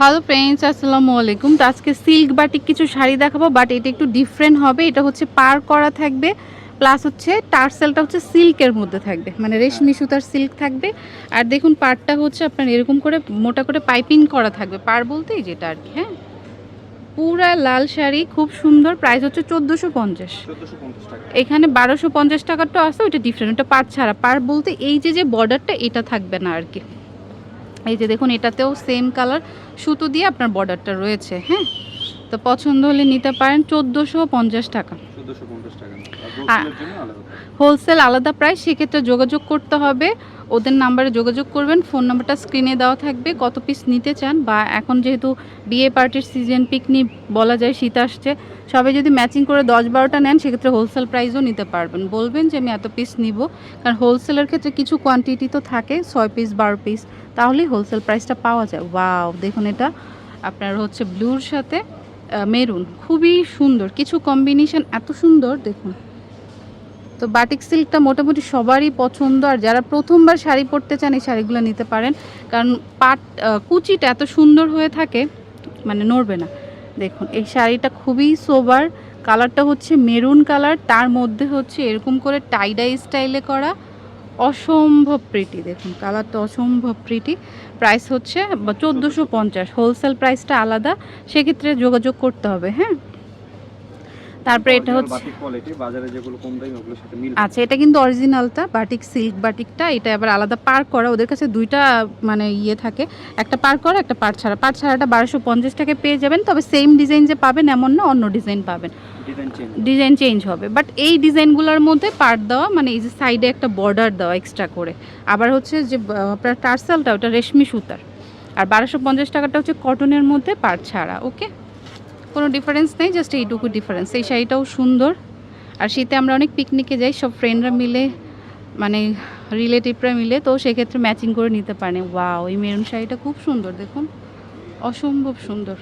Hello friends আসসালামু আলাইকুম। তো আজকে সিল্ক বাটিক কিছু শাড়ি দেখাবো বাট এটা একটু ডিফারেন্ট হবে। এটা হচ্ছে পার করা থাকবে প্লাস হচ্ছে টার্সেলটা হচ্ছে সিল্কের মধ্যে থাকবে। মানে রেশমি সুতার সিল্ক থাকবে। আর দেখুন পারটা হচ্ছে আপনার এরকম করে মোটা করে পাইপিং করা থাকবে। পার বলতেই যেটা আর কি হ্যাঁ? পুরা লাল শাড়ি খুব সুন্দর। প্রাইস হচ্ছে চোদ্দোশো পঞ্চাশ। এখানে বারোশো পঞ্চাশ টাকারটা আছে ওইটা ডিফারেন্ট ওটা পার ছাড়া। পার বলতে এই যে যে বর্ডারটা এটা থাকবে না আর কি। এই যে দেখুন এটাতেও সেম কালার সুতো দিয়ে আপনার বর্ডারটা রয়েছে হ্যাঁ? তো পছন্দ হলে নিতে পারেন চোদ্দোশো পঞ্চাশ টাকা। হোলসেল আলাদা প্রাইস সেক্ষেত্রে যোগাযোগ করতে হবে। ওদের নাম্বারে যোগাযোগ করবেন ফোন নাম্বারটা স্ক্রিনে দেওয়া থাকবে কত পিস নিতে চান বা এখন যেহেতু বিয়ে পার্টির সিজন পিকনিক বলা যায় শীত আসছে সবাই যদি ম্যাচিং করে দশ বারোটা নেন সেক্ষেত্রে হোলসেল প্রাইসও নিতে পারবেন। বলবেন যে আমি এত পিস নিব কারণ হোলসেলের ক্ষেত্রে কিছু কোয়ান্টিটি তো থাকে ছয় পিস বারো পিস তাহলেই হোলসেল প্রাইসটা পাওয়া যায়। ওয়াও দেখুন এটা। আপনার হচ্ছে ব্লুর সাথে মেরুন খুবই সুন্দর। কিছু কম্বিনেশন এত সুন্দর, দেখুন। তো বাটিক সিল্কটা মোটামুটি সবারই পছন্দ। আর যারা প্রথমবার শাড়ি পরতে চান, এই শাড়িগুলো নিতে পারেন। কারণ পাট কুচিটা এত সুন্দর হয়ে থাকে মানে নড়বে না। দেখুন, এই শাড়িটা খুবই সোবার কালারটা হচ্ছে মেরুন কালার তার মধ্যে হচ্ছে এরকম করে টাইডাই স্টাইলে করা। অসম্ভব প্রিটি দেখুন কালারটা অসম্ভব প্রিটি প্রাইস হচ্ছে চোদ্দোশো পঞ্চাশ হোলসেল প্রাইসটা আলাদা। সেক্ষেত্রে যোগাযোগ করতে হবে হ্যাঁ? তারপরে এটা হচ্ছে বাটিক কোয়ালিটি বাজারে যেগুলো কম দামি ওগুলোর সাথে মিল আচ্ছা এটা কিন্তু অরিজিনালটা বাটিক সিল্ক বাটিকটা এটা আবার আলাদা পার করা। ওদের কাছে দুইটা মানে ইয়ে থাকে। একটা পার করা একটা পার ছাড়া। পার ছাড়াটা বারোশো পঞ্চাশ টাকায় পেয়ে যাবেন তবে সেম ডিজাইন যে পাবেন এমন না অন্য ডিজাইন পাবেন। ডিজাইন চেঞ্জ হবে। বাট এই ডিজাইনগুলোর মধ্যে পার্ট দেওয়া মানে এই যে সাইডে একটা বর্ডার দেওয়া এক্সট্রা করে। আবার হচ্ছে যে আপনার টার্সেলটা ওটা রেশমি সুতার। আর বারোশো পঞ্চাশ টাকাটা হচ্ছে কটনের মধ্যে পার্ট ছাড়া ওকে কোনো ডিফারেন্স নেই জাস্ট এইটুকু ডিফারেন্স এই শাড়িটাও সুন্দর। আর শীতে আমরা অনেক পিকনিকে যাই সব ফ্রেন্ডরা মিলে মানে রিলেটিভরা মিলে তো সেক্ষেত্রে ম্যাচিং করে নিতে পারে ওয়াও এই মেরুন শাড়িটা খুব সুন্দর দেখুন। অসম্ভব সুন্দর।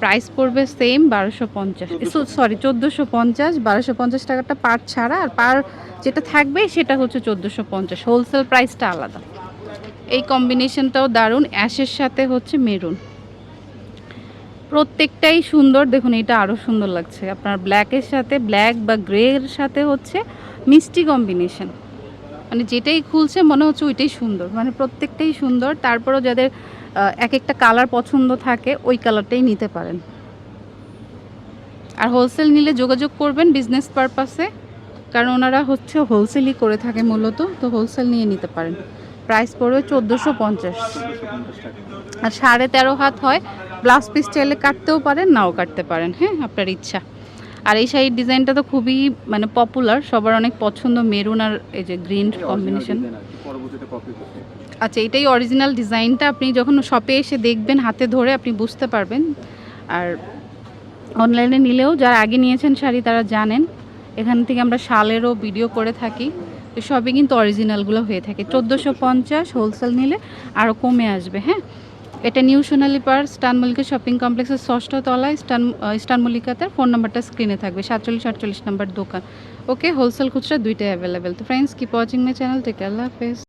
প্রাইস পড়বে সেম বারোশো পঞ্চাশ। সরি চোদ্দোশো পঞ্চাশ বারোশো পঞ্চাশ টাকাটা পার ছাড়া আর পার যেটা থাকবে সেটা হচ্ছে চোদ্দোশো পঞ্চাশ। হোলসেল প্রাইসটা আলাদা। এই কম্বিনেশনটাও দারুণ। অ্যাশের সাথে হচ্ছে মেরুন প্রত্যেকটাই সুন্দর। দেখুন, এটা আরও সুন্দর লাগছে। আপনার ব্ল্যাকের সাথে ব্ল্যাক বা গ্রের সাথে হচ্ছে মিষ্টি কম্বিনেশন মানে যেটাই খুলছে মনে হচ্ছে ওইটাই সুন্দর। মানে প্রত্যেকটাই সুন্দর। তারপরও যাদের এক একটা কালার পছন্দ থাকে, ওই কালারটাই নিতে পারেন। আর হোলসেল নিলে যোগাযোগ করবেন বিজনেস পারপাসে কারণ ওনারা হচ্ছে হোলসেলই করে থাকে মূলত। তো হোলসেল নিয়ে নিতে পারেন। প্রাইস পড়বে চোদ্দোশো পঞ্চাশ। আর সাড়ে তেরো হাত হয় ব্লাউজ পিস চাইলে কাটতেও পারেন নাও কাটতে পারেন। হ্যাঁ আপনার ইচ্ছা। আর এই শাড়ির ডিজাইনটা তো খুবই মানে পপুলার সবার অনেক পছন্দ মেরুন আর এই যে গ্রিন কম্বিনেশন আচ্ছা এটাই অরিজিনাল ডিজাইনটা আপনি যখন শপে এসে দেখবেন হাতে ধরে আপনি বুঝতে পারবেন। আর অনলাইনে নিলেও যারা আগে নিয়েছেন শাড়ি তারা জানেন। এখান থেকে আমরা শালেরও ভিডিও করে থাকি। তো সবই কিন্তু অরিজিনালগুলো হয়ে থাকে। চোদ্দোশো পঞ্চাশ হোলসেল নিলে আরও কমে আসবে হ্যাঁ? এটা নিউ সোনালি পার্ক স্টান মল্লিকা শপিং কমপ্লেক্সের ষষ্ঠ তলায়, স্টান স্টান মল্লিকাতে ফোন নাম্বারটা স্ক্রিনে থাকবে, সাতচল্লিশ আটচল্লিশ নাম্বার দোকান। ওকে, হোলসেল খুচরা দুইটাই অ্যাভেলেবেল তো friends keep watching my channel take আল্লাহ হাফেজ।